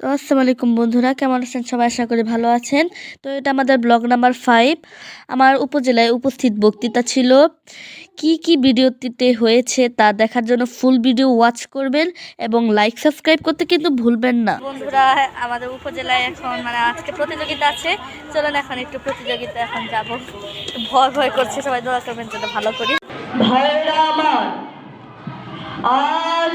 তো আসসালামু আলাইকুম বন্ধুরা কেমন আছেন সবাই? আশা করি ভালো আছেন। তো এটা আমাদের ব্লগ নাম্বার ফাইভ আমার উপজেলায় উপস্থিত বক্তৃতা ছিল কি কি ভিডিওটিতে হয়েছে তা দেখার জন্য ফুল ভিডিও ওয়াচ করবেন এবং লাইক সাবস্ক্রাইব করতে কিন্তু ভুলবেন না। বন্ধুরা আমাদের উপজেলায় এখন মানে আজকে প্রতিযোগিতা আছে। চলুন এখন একটু প্রতিযোগিতা এখন যাব। ভয় ভয় করছে সবাই দোয়া করবেন যেন ভালো করি। ভাইরা আমার আজ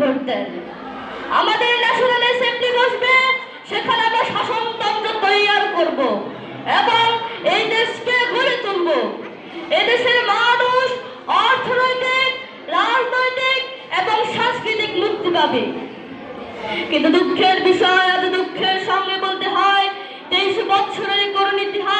ভোট আমাদের ন্যাশনাল অ্যাসেম্বলি বসবে, সেখানে আমরা শাসনতন্ত্র তৈরি করব এবং এই দেশকে গড়ে তুলব। এদেশের মানুষ অর্থনৈতিক, রাজনৈতিক এবং সাংস্কৃতিক মুক্তি পাবে। কিন্তু দুঃখের বিষয়, আজ দুঃখের সঙ্গে বলতে হয়, তেইশ বছরের করুণ ইতিহাস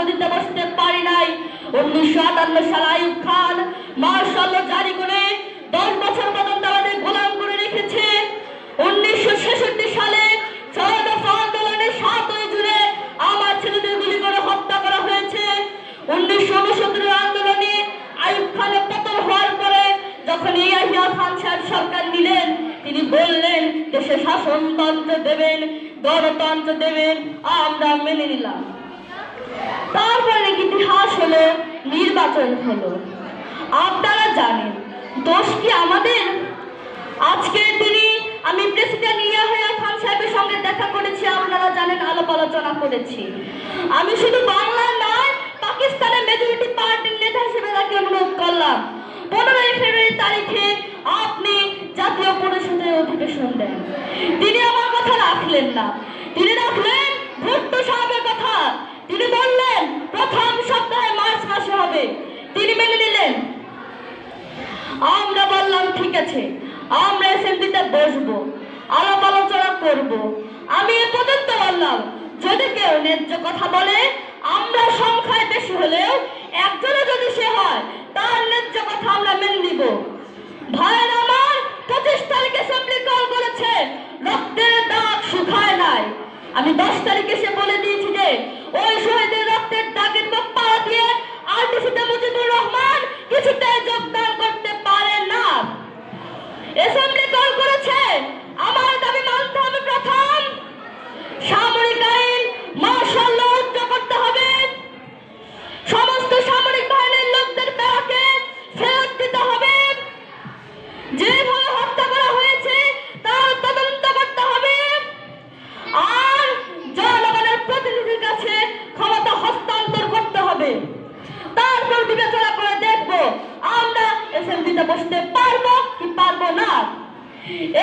গদিতে বসতে পারি নাই। উনিশশো আটান্ন সালে আইয়ুব খান মার্শাল জারি করে দশ বছর পর্যন্ত আমাদের গোলাম করে রেখেছে। উনিশশো ছেষট্টি সালে ছয় সাতই জুড়ে আমার ছেলেদের গুলি করে হত্যা করা হয়েছে। উনিশশো আন্দোলনে খানের হওয়ার পরে যখন খান সরকার নিলেন, তিনি বললেন, দেশে শাসনতন্ত্র দেবেন, গণতন্ত্র দেবেন, আমরা মেনে নিলাম। তারপরে ইতিহাস হলো নির্বাচন হলো। আপনারা জানেন, দোষ কি আমাদের? আজকে তিনি, আমি প্রেসিডেন্ট ইয়াহিয়া খান সাহেবের সঙ্গে দেখা করেছি, আপনারা জানেন আলাপ আলোচনা করেছি। আমি শুধু বাংলা নয়, পাকিস্তানের মেজরিটি পার্টির নেতা হিসেবে তাকে অনুরোধ করলাম। পনেরোই ফেব্রুয়ারি তারিখে আপনি জাতীয় পরিষদের অধিবেশন দেন। তিনি আমার কথা রাখলেন না তিনি রাখলেন ভুট্টো সাহেবের কথা তিনি বললেন প্রথম সপ্তাহে মার্চ মাসে হবে তিনি মেনে নিলেন আমরা বললাম, ঠিক আছে, আমরা অ্যাসেম্বলিতে বসবো, আলাপ আলোচনা করব। আমি এ পর্যন্ত বললাম, যদি কেউ ন্যায্য কথা বলে, আমরা সংখ্যায় বেশি হলেও একজনে যদি সে হয়, তার ন্যায্য কথা আমরা মেনে নিব। ভাইয়ের আমার পঁচিশ তারিখ অ্যাসেম্বলি কল করেছে, রক্তের দাগ শুকায় নাই। আমি দশ তারিখে সে বলে দিয়েছি যে, ওই শহীদের রক্তের দাগের মুখ পাড়া দিয়ে আর কিছুটা মুজিবুর রহমান কিছুতে যোগদান অ্যাসেম্বলি কল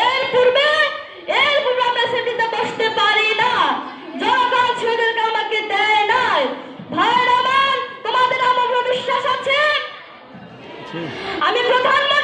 এর পূর্বে এর পূর্বে আমরা সেটিতে বসতে পারি না। জনগণ ছেলেদেরকে আমাকে দেয় নাই। ভাইয়ের আমার তোমাদের আমার বিশ্বাস আছে? আমি প্রধানমন্ত্রিত্ব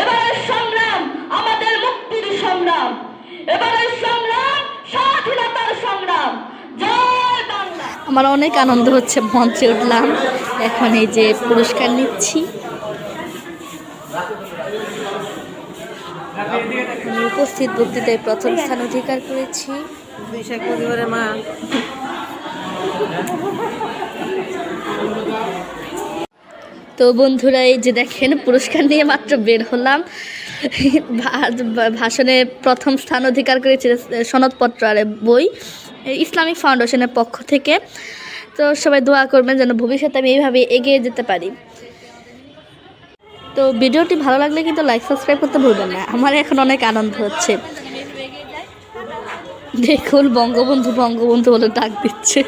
এবারের সংগ্রাম আমাদের মুক্তির সংগ্রাম। এবারের সংগ্রাম স্বাধীনতার সংগ্রাম। আমার অনেক আনন্দ হচ্ছে মঞ্চে উঠলাম। এখন এই যে পুরস্কার নিচ্ছি। উপস্থিত বক্তৃতায় প্রথম স্থান অধিকার করেছি। শেখ মা। তো বন্ধুরা, এই যে দেখেন, পুরস্কার নিয়ে মাত্র বের হলাম। ভাষণে প্রথম স্থান অধিকার করেছে সনদপত্র আর বই, ইসলামিক ফাউন্ডেশনের পক্ষ থেকে। তো সবাই দোয়া করবেন যেন ভবিষ্যতে আমি এইভাবে এগিয়ে যেতে পারি। তো ভিডিওটি ভালো লাগলে কিন্তু লাইক সাবস্ক্রাইব করতে ভুলবেন না। আমার এখন অনেক আনন্দ হচ্ছে। দেখুন, বঙ্গবন্ধু বঙ্গবন্ধু বলে ডাক দিচ্ছে।